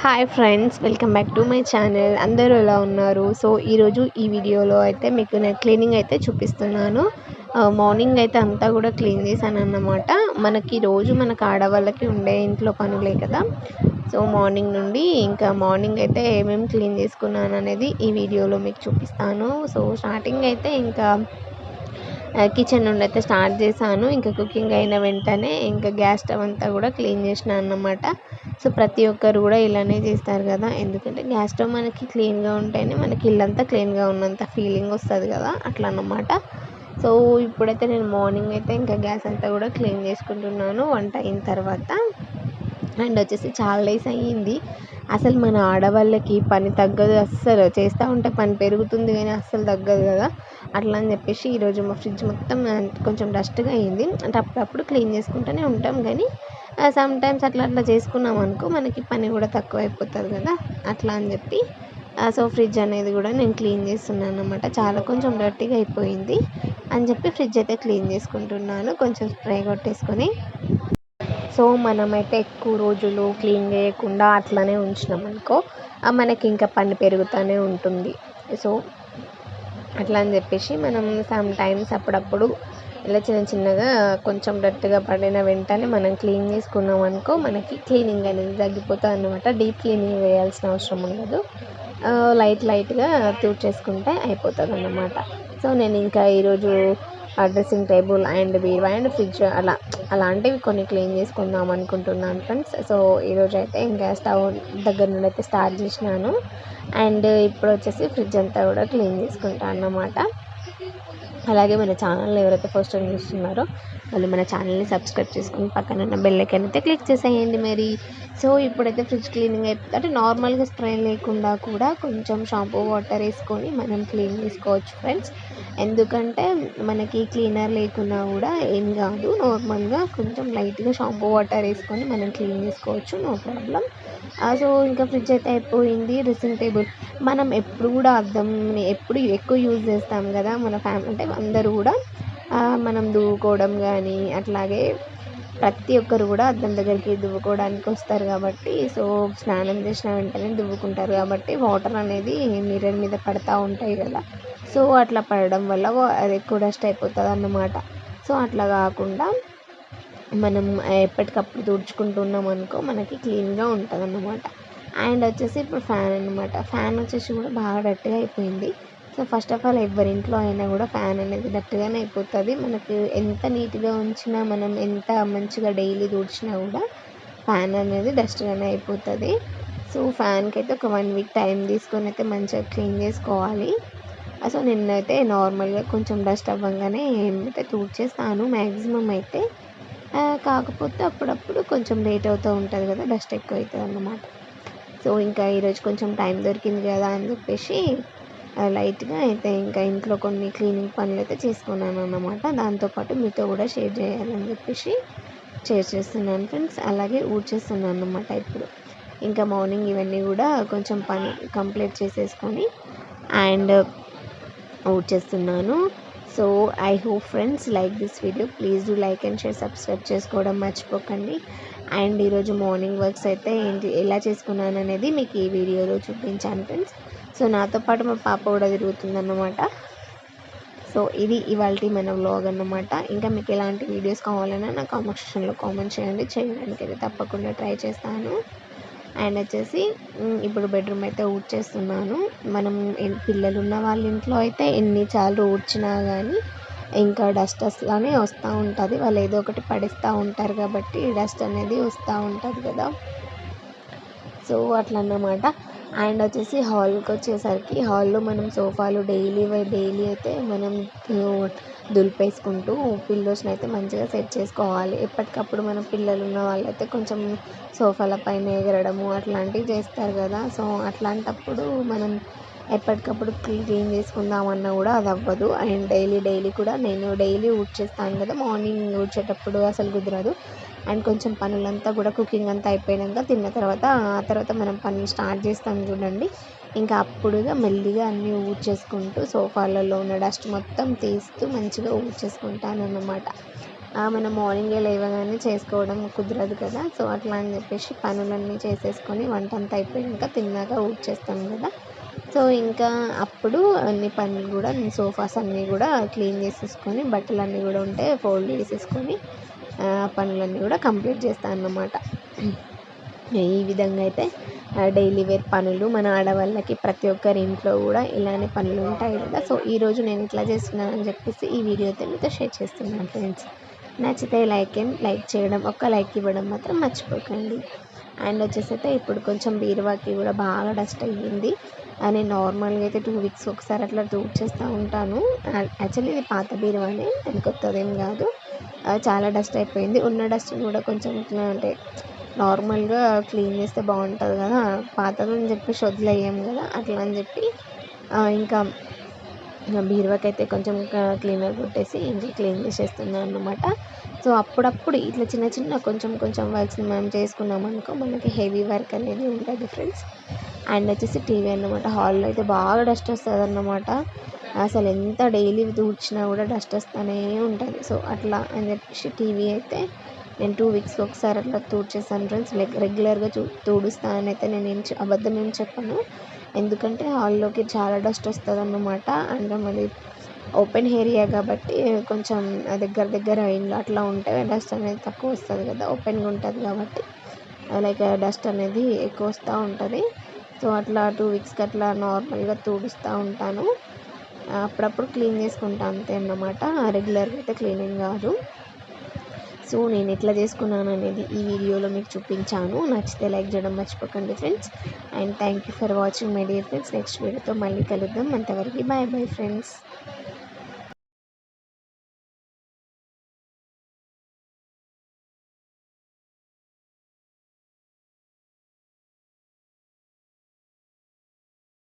Hi friends welcome back to my channel. అందరూ ఎలా ఉన్నారు? సో ఈరోజు ఈ వీడియోలో అయితే మీకు నేను క్లీనింగ్ అయితే చూపిస్తున్నాను. మార్నింగ్ అయితే అంతా కూడా క్లీన్ చేశాను అన్నమాట మనకి రోజు మనకు ఆడవాళ్ళకి ఉండే ఇంట్లో పనులే కదా. సో మార్నింగ్ నుండి ఇంకా మార్నింగ్ అయితే ఏమేమి క్లీన్ చేసుకున్నాను అనేది ఈ వీడియోలో మీకు చూపిస్తాను. సో స్టార్టింగ్ అయితే ఇంకా కిచెన్ నుండి అయితే స్టార్ట్ చేశాను. ఇంకా కుకింగ్ అయిన వెంటనే ఇంకా గ్యాస్ స్టవ్ అంతా కూడా క్లీన్ చేసిన అన్నమాట. సో ప్రతి ఒక్కరు కూడా ఇలానే చేస్తారు కదా. ఎందుకంటే గ్యాస్ స్టవ్ మనకి క్లీన్గా ఉంటేనే మనకి ఇల్లంతా క్లీన్గా ఉన్నంత ఫీలింగ్ వస్తుంది కదా. అట్లా అన్నమాట. సో ఇప్పుడైతే నేను మార్నింగ్ అయితే ఇంకా గ్యాస్ అంతా కూడా క్లీన్ చేసుకుంటున్నాను. వంట అయిన తర్వాత. అండ్ వచ్చేసి చాలా డేస్ అయ్యింది. అసలు మన ఆడవాళ్ళకి పని తగ్గదు. అస్సలు చేస్తూ ఉంటే పని పెరుగుతుంది కానీ అస్సలు తగ్గదు కదా. అట్లా అని చెప్పేసి ఈరోజు మా ఫ్రిడ్జ్ మొత్తం కొంచెం డస్ట్గా అయింది. అంటే అప్పుడప్పుడు క్లీన్ చేసుకుంటూనే ఉంటాం కానీ సమ్ టైమ్స్ అట్లా అట్లా చేసుకున్నాం అనుకో మనకి పని కూడా తక్కువ అయిపోతుంది కదా. అట్లా అని చెప్పి సో ఫ్రిడ్జ్ అనేది కూడా నేను క్లీన్ చేస్తున్నాను అనమాట చాలా కొంచెం డర్టీగా అయిపోయింది అని చెప్పి ఫ్రిడ్జ్ అయితే క్లీన్ చేసుకుంటున్నాను. కొంచెం స్ప్రే కొట్టేసుకొని. సో మనమైతే ఎక్కువ రోజులు క్లీన్ చేయకుండా అట్లనే ఉంచినాం అనుకో మనకి ఇంకా పని పెరుగుతూనే ఉంటుంది. సో అట్లా అని చెప్పేసి మనం సమ్ టైమ్స్ అప్పుడప్పుడు ఇలా చిన్న చిన్నగా కొంచెం డర్ట్గా పడిన వెంటనే మనం క్లీన్ చేసుకున్నాం అనుకో మనకి క్లీనింగ్ అనేది తగ్గిపోతుంది అనమాట డీప్ క్లీనింగ్ వేయాల్సిన అవసరం ఉండదు. లైట్ లైట్గా చేసుకుంటే అయిపోతుంది అన్నమాట సో నేను ఇంకా ఈరోజు ఆ డ్రెస్సింగ్ టేబుల్ అండ్ బీరువా అండ్ ఫ్రిడ్జ్ అలా అలాంటివి కొన్ని క్లీన్ చేసుకుందాం అనుకుంటున్నాను ఫ్రెండ్స్. సో ఈరోజు అయితే ఇంకా స్టవ్ దగ్గర నుండి అయితే స్టార్ట్ చేసినాను. అండ్ ఇప్పుడు వచ్చేసి ఫ్రిడ్జ్ అంతా కూడా క్లీన్ చేసుకుంటాను అన్నమాట. అలాగే మన ఛానల్ని ఎవరైతే ఫస్ట్ టైం చూస్తున్నారో వాళ్ళు మన ఛానల్ని సబ్స్క్రైబ్ చేసుకుని పక్కన ఉన్న బెల్ ఐకాన్ అయితే క్లిక్ చేసేయండి మరి. సో ఇప్పుడైతే ఫ్రిడ్జ్ క్లీనింగ్ అయిపోతుంది అంటే నార్మల్గా స్ప్రే లేకుండా కూడా కొంచెం షాంపూ వాటర్ వేసుకొని మనం క్లీన్ చేసుకోవచ్చు ఫ్రెండ్స్ ఎందుకంటే మనకి క్లీనర్ లేకున్నా కూడా ఏం కాదు. నార్మల్గా కొంచెం లైట్గా షాంపూ వాటర్ వేసుకొని మనం క్లీన్ చేసుకోవచ్చు. నో ప్రాబ్లం సో ఇంకా ఫ్రిడ్జ్ అయితే అయిపోయింది. డ్రెస్సింగ్ టేబుల్ మనం ఎప్పుడు కూడా అర్థం ఎప్పుడు ఎక్కువ యూజ్ చేస్తాం కదా మన ఫ్యామిలీ అంటే అందరూ కూడా. మనం దువ్వుకోవడం కానీ అట్లాగే ప్రతి ఒక్కరు కూడా అద్దం దగ్గరికి దువ్వుకోవడానికి వస్తారు కాబట్టి సో స్నానం చేసిన వెంటనే దువ్వుకుంటారు కాబట్టి వాటర్ అనేది మిర్రర్ మీద పడతా ఉంటాయి కదా. సో అట్లా పడడం వల్ల అది ఎక్కువ డస్ట్ అయిపోతుంది అన్నమాట సో అట్లా కాకుండా మనం ఎప్పటికప్పుడు తుడుచుకుంటున్నాం అనుకో మనకి క్లీన్గా ఉంటుంది అన్నమాట అండ్ వచ్చేసి ఇప్పుడు ఫ్యాన్ అన్నమాట. ఫ్యాన్ వచ్చేసి కూడా బాగా డర్టీగా అయిపోయింది. సో ఫస్ట్ ఆఫ్ ఆల్ ఎవరింట్లో అయినా కూడా ఫ్యాన్ అనేది డర్టీగానే అయిపోతుంది. మనకు ఎంత నీట్గా ఉంచినా మనం ఎంత మంచిగా డైలీ తుడిచినా కూడా ఫ్యాన్ అనేది డస్ట్గానే అయిపోతుంది. సో ఫ్యాన్కి అయితే ఒక వన్ వీక్ టైం తీసుకొని అయితే మంచిగా క్లీన్ చేసుకోవాలి. సో నిన్నైతే నార్మల్గా కొంచెం డస్ట్ అవ్వగానే అయితే తుడిచేస్తాను మ్యాక్సిమం అయితే. కాకపోతే అప్పుడప్పుడు కొంచెం లేట్ అవుతూ ఉంటుంది కదా డస్ట్ ఎక్కువ అవుతుంది అన్నమాట సో ఇంకా ఈరోజు కొంచెం టైం దొరికింది కదా అని చెప్పేసి లైట్గా అయితే ఇంకా ఇంట్లో కొన్ని క్లీనింగ్ పనులు అయితే చేసుకున్నాను అన్నమాట. దాంతోపాటు మీతో కూడా షేర్ చేయాలని చెప్పేసి షేర్ చేస్తున్నాను ఫ్రెండ్స్. అలాగే ఊడ్చేస్తున్నాను అన్నమాట ఇప్పుడు. ఇంకా మార్నింగ్ ఇవన్నీ కూడా కొంచెం పని కంప్లీట్ చేసేసుకొని and ఊడ్చేస్తున్నాను. So I hope friends like this video please do like and share subscribe చేసుకోవడం మర్చిపోకండి అండ్ ఈరోజు మార్నింగ్ వర్క్స్ అయితే ఏంటి ఎలా చేసుకున్నాను అనేది మీకు ఈ వీడియోలో చూపించాను ఫ్రెండ్స్. సో నాతో పాటు మా పాప కూడా తిరుగుతుందన్నమాట. సో ఇది ఇవాళ మన వ్లాగ్ అన్నమాట. ఇంకా మీకు ఎలాంటి వీడియోస్ కావాలన్నా నా కామెంట్ సెక్షన్లో కామెంట్ చేయండి. చేయడానికి అయితే తప్పకుండా ట్రై చేస్తాను. అండ్ వచ్చేసి ఇప్పుడు బెడ్రూమ్ అయితే ఊడ్చేస్తున్నాను. మనం పిల్లలు ఉన్న వాళ్ళ ఇంట్లో అయితే ఎన్ని చాలు ఊడ్చినా కానీ ఇంకా డస్ట్ అసలానే వస్తూ ఉంటుంది. వాళ్ళు ఏదో ఒకటి పడిస్తూ ఉంటారు కాబట్టి డస్ట్ అనేది వస్తూ ఉంటుంది కదా. సో అట్లా అన్నమాట అండ్ వచ్చేసి హాల్కి వచ్చేసరికి హాల్లో మనం సోఫాలు డైలీ డైలీ అయితే మనం దులిపేసుకుంటూ పిల్లోస్ని అయితే మంచిగా సెట్ చేసుకోవాలి. ఎప్పటికప్పుడు మన పిల్లలు ఉన్న వాళ్ళైతే కొంచెం సోఫాల పైన ఎగరడము అట్లాంటివి చేస్తారు కదా. సో అట్లాంటప్పుడు మనం ఎప్పటికప్పుడు క్లీన్ చేసుకుందామన్నా కూడా అది అవ్వదు. అండ్ డైలీ డైలీ కూడా నేను డైలీ ఊడ్చేస్తాను కదా. మార్నింగ్ ఊడ్చేటప్పుడు అసలు కుదరదు. అండ్ కొంచెం పనులంతా కూడా కుకింగ్ అంతా అయిపోయాక తిన్న తర్వాత ఆ తర్వాత మనం పనులు స్టార్ట్ చేస్తాం చూడండి. ఇంకా అప్పుడుగా మెల్లిగా అన్నీ ఊడ్చేసుకుంటూ సోఫాలలో ఉన్న డస్ట్ మొత్తం తీస్తూ మంచిగా ఊడ్చేసుకుంటాను అన్నమాట మనం మార్నింగే లేవగానే చేసుకోవడం కుదరదు కదా. సో అట్లా అని చెప్పేసి పనులన్నీ చేసేసుకొని వంట అంతా అయిపోయాక తిన్నాక ఊడ్చేస్తాం కదా. సో ఇంకా అప్పుడు అన్ని పనులు కూడా సోఫాస్ అన్నీ కూడా క్లీన్ చేసేసుకొని బట్టలు అన్నీ కూడా ఉంటే ఫోల్డ్ చేసేసుకొని పనులన్నీ కూడా కంప్లీట్ చేస్తాను అన్నమాట. ఈ విధంగా అయితే డైలీ వేర్ పనులు మన ఆడవాళ్ళకి ప్రతి ఒక్కరి ఇంట్లో కూడా ఇలానే పనులు ఉంటాయి కదా. సో ఈరోజు నేను ఇట్లా చేస్తున్నాను అని చెప్పేసి ఈ వీడియో అయితే మీతో షేర్ చేస్తున్నాను ఫ్రెండ్స్. నచ్చితే లైక్ ఏం లైక్ చేయడం ఒక్క లైక్ ఇవ్వడం మాత్రం మర్చిపోకండి. అండ్ వచ్చేసి అయితే ఇప్పుడు కొంచెం బీరువాకి కూడా బాగా డస్ట్ అయ్యింది. అని నార్మల్గా అయితే టూ వీక్స్ ఒకసారి అట్లా టూట్ చేస్తూ ఉంటాను యాక్చువల్లీ ఇది పాత బీరువానే అది కొత్తదేం కాదు. చాలా డస్ట్ అయిపోయింది. ఉన్న డస్ట్ కూడా కొంచెం ఇట్లా అంటే నార్మల్గా క్లీన్ చేస్తే బాగుంటుంది కదా. పాతదని చెప్పి చెప్పేసి వదిలేయం కదా. అట్లా అని చెప్పి ఇంకా బీరువాకి అయితే కొంచెం క్లీనర్ కొట్టేసి ఇంకా క్లీన్ చేసేస్తున్నాను అనమాట సో అప్పుడప్పుడు ఇట్లా చిన్న చిన్న కొంచెం కొంచెం వర్క్స్ మనం చేసుకున్నాం అనుకో మనకి హెవీ వర్క్ అనేది ఉంటుంది ఫ్రెండ్స్. అండ్ వచ్చేసి టీవీ అన్నమాట. హాల్లో అయితే బాగా డస్ట్ వస్తుంది అన్నమాట అసలు ఎంత డైలీ తూడ్చినా కూడా డస్ట్ వస్తూనే ఉంటుంది. సో అట్లా అని చెప్పేసి టీవీ అయితే నేను టూ వీక్స్కి ఒకసారి అట్లా తూడ్చేస్తాను ఫ్రెండ్స్ రెగ్యులర్గా చూ అని అయితే నేను ఏం అబద్ధం ఏం చెప్పను. ఎందుకంటే హాల్లోకి చాలా డస్ట్ వస్తుంది అన్నమాట అండ్ మరి ఓపెన్ ఏరియా కాబట్టి కొంచెం దగ్గర దగ్గర ఇండ్లు అట్లా ఉంటే డస్ట్ అనేది తక్కువ వస్తుంది కదా ఓపెన్గా ఉంటుంది కాబట్టి. లైక్ డస్ట్ అనేది ఎక్కువ వస్తూ ఉంటుంది. సో అట్లా టూ వీక్స్కి అట్లా నార్మల్గా తుడుస్తూ ఉంటాను. అప్పుడప్పుడు క్లీన్ చేసుకుంటా అంతే అన్నమాట. రెగ్యులర్గా అయితే క్లీనింగ్ కాదు. సో నేను ఎట్లా చేసుకున్నాను అనేది ఈ వీడియోలో మీకు చూపించాను. నచ్చితే లైక్ చేయడం మర్చిపోకండి friends. And thank you for watching my dear friends. Next వీడియోతో మళ్ళీ కలుద్దాం. అంతవరకు బాయ్ బాయ్ ఫ్రెండ్స్.